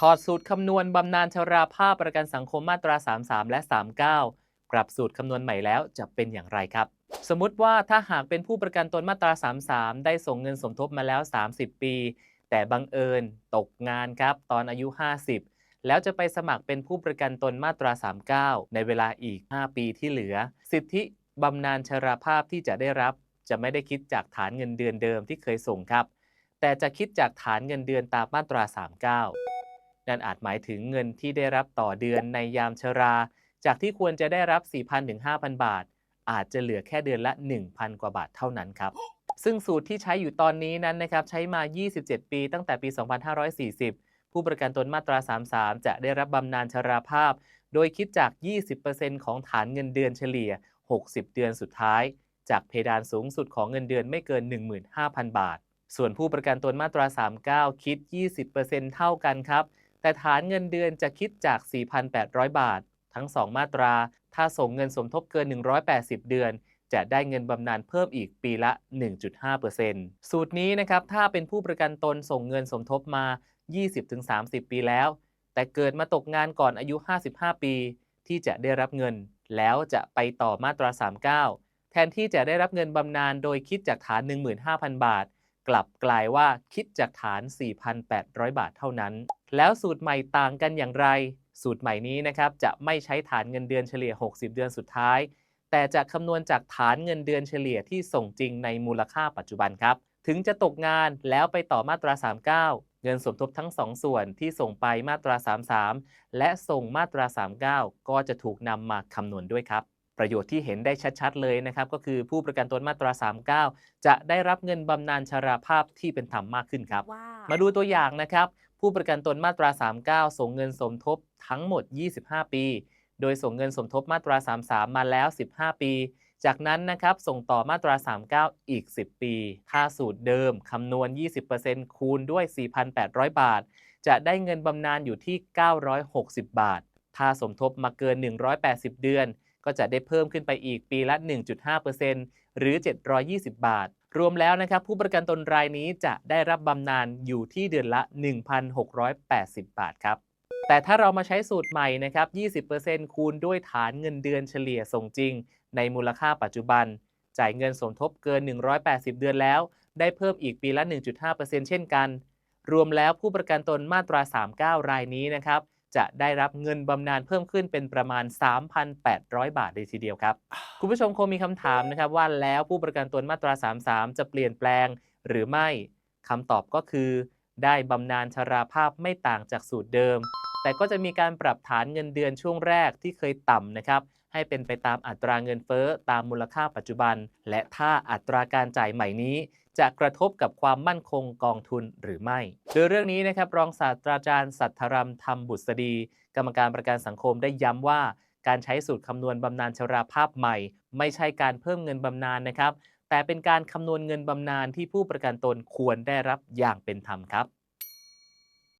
ถอดสูตรคำนวณบำนาญชราภาพประกันสังคมมาตรา 33 และ 39 ปรับสูตรคำนวณใหม่แล้วจะเป็นอย่างไรครับ สมมติว่าถ้าหากเป็นผู้ประกันตนมาตรา 33 ได้ส่งเงินสมทบมาแล้ว 30 ปี แต่บังเอิญตกงานครับ ตอนอายุ 50 แล้วจะไปสมัครเป็นผู้ประกันตนมาตรา 39 ในเวลาอีก 5 ปีที่เหลือ สิทธิบำนาญชราภาพที่จะได้รับ จะไม่ได้คิดจากฐานเงินเดือนเดิมที่เคยส่งครับ แต่จะคิดจากฐานเงินเดือนตามมาตรา 39 นั่นอาจหมายถึงเงินที่ได้รับต่อเดือนในยามชรา จากที่ควรจะได้รับ 4,000ถึง5,000 บาท อาจจะเหลือแค่เดือนละ 1,000 กว่าบาทเท่านั้นครับ ซึ่งสูตรที่ใช้อยู่ตอนนี้นั้นนะครับใช้มา 27 ปี ตั้งแต่ปี 2540 ผู้ประกันตนมาตรา 33 จะได้รับบำนาญชราภาพ โดยคิดจาก 20%ของฐานเงินเดือนเฉลี่ย 60 เดือนสุดท้าย จากเพดานสูงสุดของเงินเดือนไม่เกิน 15,000 บาท ส่วนผู้ประกันตนมาตรา 39 คิด 20%เท่ากันครับ แต่ฐานเงินเดือนจะคิดจาก 4,800 บาท ทั้ง 2 มาตรา ถ้าส่งเงินสมทบเกิน 180 เดือน จะได้เงินบำนาญเพิ่มอีกปีละ 1.5%สูตรนี้นะครับถ้าเป็นผู้ประกันตนส่งเงินสมทบมา 20-30 ปีแล้ว แต่เกิดมาตกงานก่อนอายุ 55 ปี ที่จะได้รับเงิน แล้วจะไปต่อมาตรา 39 แทนที่จะได้รับเงินบำนาญโดยคิดจากฐาน 15,000 บาท กลับกลายว่าคิดจากฐาน 4,800 บาทเท่านั้น แล้วสูตรใหม่ต่างกันอย่างไร สูตรใหม่นี้นะครับจะไม่ใช้ฐานเงินเดือนเฉลี่ย 60 เดือนสุดท้าย แต่จะคำนวณจากฐานเงินเดือนเฉลี่ยที่ส่งจริงในมูลค่าปัจจุบันครับ ถึงจะตกงานแล้วไปต่อมาตรา 39 เงินสมทบทั้ง 2 ส่วนที่ส่งไปมาตรา 33 และส่งมาตรา 39 ก็จะถูกนำมาคำนวณด้วยครับ ประโยชน์ที่เห็นได้ชัด ๆ เลยนะครับ ก็คือผู้ประกันตนมาตรา 39 จะได้รับเงินบำนาญชราภาพที่เป็นธรรมมากขึ้นครับว้าวมาดูตัวอย่างนะครับ ผู้ประกันตนมาตรา 39 ส่งเงินสมทบทั้งหมด 25 ปี โดยส่งเงินสมทบมาตรา 33 มาแล้ว 15 ปี จากนั้นนะครับส่งต่อมาตรา 39 อีก 10 ปี ค่าสูตรเดิมคำนวณ 20%คูณด้วย 4,800 บาท จะได้เงินบำนาญอยู่ที่ 960 บาท ถ้าสมทบมาเกิน 180 เดือน ก็จะได้เพิ่มขึ้นไปอีกปีละ 1.5%หรือ 720 บาท รวมแล้วนะครับผู้ประกันตนรายนี้จะได้รับบำนาญอยู่ที่เดือนละ 1,680 บาทครับแต่ถ้าเรามาใช้สูตรใหม่นะครับ 20%คูณด้วยฐานเงินเดือนเฉลี่ยส่งจริง ในมูลค่าปัจจุบัน จ่ายเงินสมทบเกิน 180 เดือนแล้ว ได้เพิ่มอีกปีละ 1.5%เช่นกัน รวมแล้วผู้ประกันตนมาตรา 39 รายนี้นะครับ จะได้รับเงินบำนาญเพิ่มขึ้นเป็นประมาณ 3,800 บาทเลยทีเดียวครับ คุณผู้ชมคงมีคำถามนะครับว่าแล้วผู้ประกันตนมาตรา 33 จะเปลี่ยนแปลงหรือไม่คำตอบก็คือ ได้บำนาญชราภาพไม่ต่างจากสูตรเดิม แต่ก็จะมีการปรับฐานเงินเดือนช่วงแรกที่เคยต่ำนะครับให้เป็นไปตามอัตราเงินเฟ้อตามมูลค่าปัจจุบัน และถ้าอัตราการจ่ายใหม่นี้ จะกระทบกับความมั่นคงกองทุนหรือไม่ โดยเรื่องนี้นะครับรองศาสตราจารย์สัทธรัมธรรมบุษดี กรรมการประกันสังคมได้ย้ำว่า การใช้สูตรคำนวณบำนาญชราภาพใหม่ ไม่ใช่การเพิ่มเงินบำนาญนะครับแต่เป็นการคำนวณเงินบำนาญที่ผู้ประกันตนควรได้รับอย่างเป็นธรรมครับ